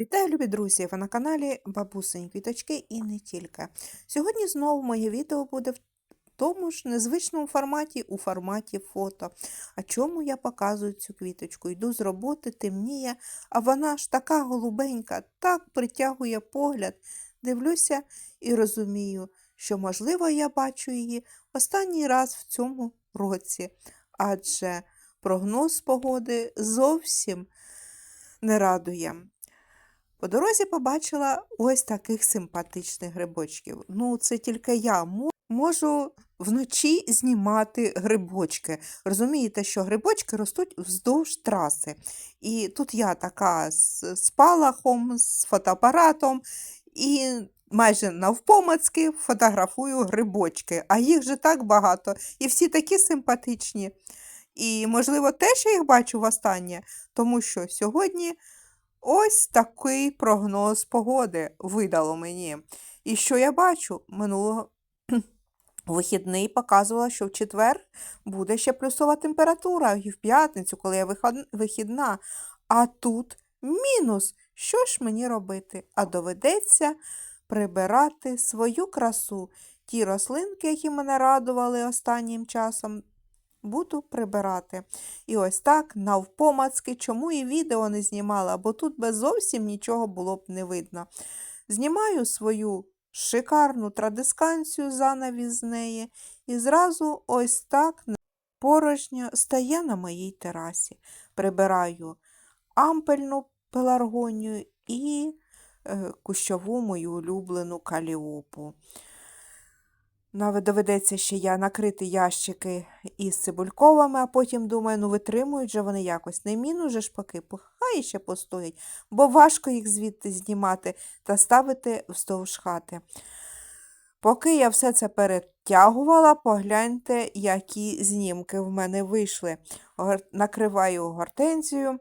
Вітаю, любі друзі! Ви на каналі Бабусині Квіточки і не тільки. Сьогодні знову моє відео буде в тому ж незвичному форматі, у форматі фото. А чому я показую цю квіточку? Йду з роботи, темніє, а вона ж така голубенька, так притягує погляд. Дивлюся і розумію, що, можливо, я бачу її останній раз в цьому році, адже прогноз погоди зовсім не радує. По дорозі побачила ось таких симпатичних грибочків. Ну, це тільки я можу вночі знімати грибочки. Розумієте, що грибочки ростуть вздовж траси. І тут я така з спалахом, з фотоапаратом і майже навпомацьки фотографую грибочки. А їх же так багато, і всі такі симпатичні. І, можливо, теж я їх бачу востаннє, тому що сьогодні Ось такий прогноз погоди видало мені. І що я бачу? Минулого вихідний показувала, що в четвер буде ще плюсова температура, і в п'ятницю, коли я вихідна. А тут мінус. Що ж мені робити? А доведеться прибирати свою красу. Ті рослинки, які мене радували останнім часом, буду прибирати. І ось так, навпомацки, чому і відео не знімала, бо тут би зовсім нічого було б не видно. Знімаю свою шикарну традисканцію занавіз з неї, і зразу ось так порожньо стає на моїй терасі. Прибираю ампельну пеларгонію і е, кущову мою улюблену каліопу. Доведеться ще я накрити ящики із цибульковими, а потім думаю, ну витримують же вони якось. Не міну же ж поки, хай ще постоять, бо важко їх звідти знімати та ставити вздовж хати. Поки я все це перетягувала, погляньте, які знімки в мене вийшли. Накриваю гортензію,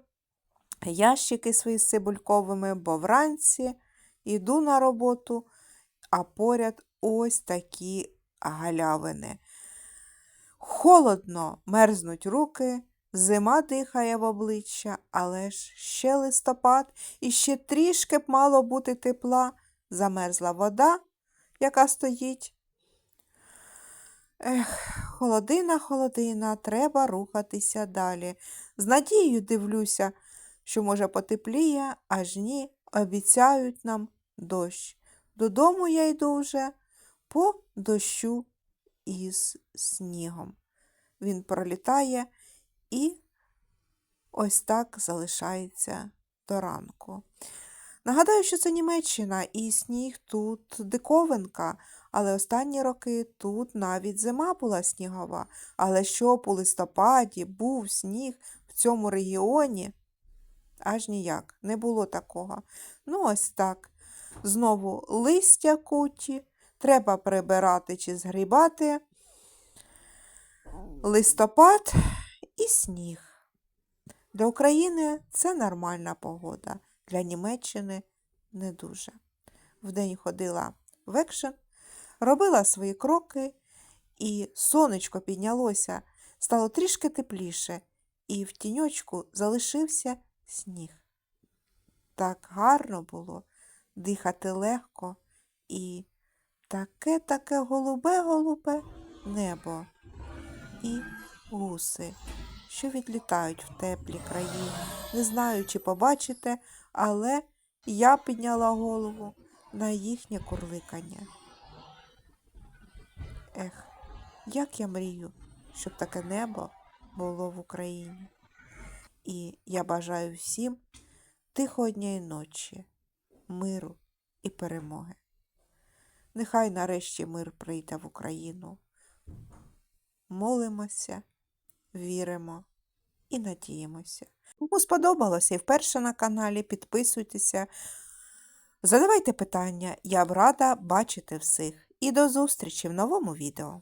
ящики свої з цибульковими, бо вранці йду на роботу, а поряд ось такі галявини. Холодно, мерзнуть руки, зима дихає в обличчя, але ж ще листопад і ще трішки б мало бути тепла, замерзла вода, яка стоїть. Ех, холодина, холодина, треба рухатися далі. З надією дивлюся, що, може, потепліє, аж ні, обіцяють нам дощ. Додому я йду вже по дощу із снігом. Він пролітає і ось так залишається до ранку. Нагадаю, що це Німеччина, і сніг тут диковинка, але останні роки тут навіть зима була снігова. Але щоб у листопаді був сніг в цьому регіоні, аж ніяк, не було такого. Ну, ось так. Знову листя куті, треба прибирати чи згрібати. Листопад і сніг. Для України це нормальна погода, для Німеччини не дуже. Вдень ходила в екшен, робила свої кроки, і сонечко піднялося, стало трішки тепліше, і в тіньочку залишився сніг. Так гарно було дихати легко і таке-таке голубе-голубе небо і гуси, що відлітають в теплі краї. Не знаю, чи побачите, але я підняла голову на їхнє курликання. Ех, як я мрію, щоб таке небо було в Україні. І я бажаю всім тихого дня і ночі, миру і перемоги. Нехай нарешті мир прийде в Україну. Молимося, віримо і надіємося. Кому сподобалося і вперше на каналі, підписуйтеся, задавайте питання, я б рада бачити всіх. І до зустрічі в новому відео.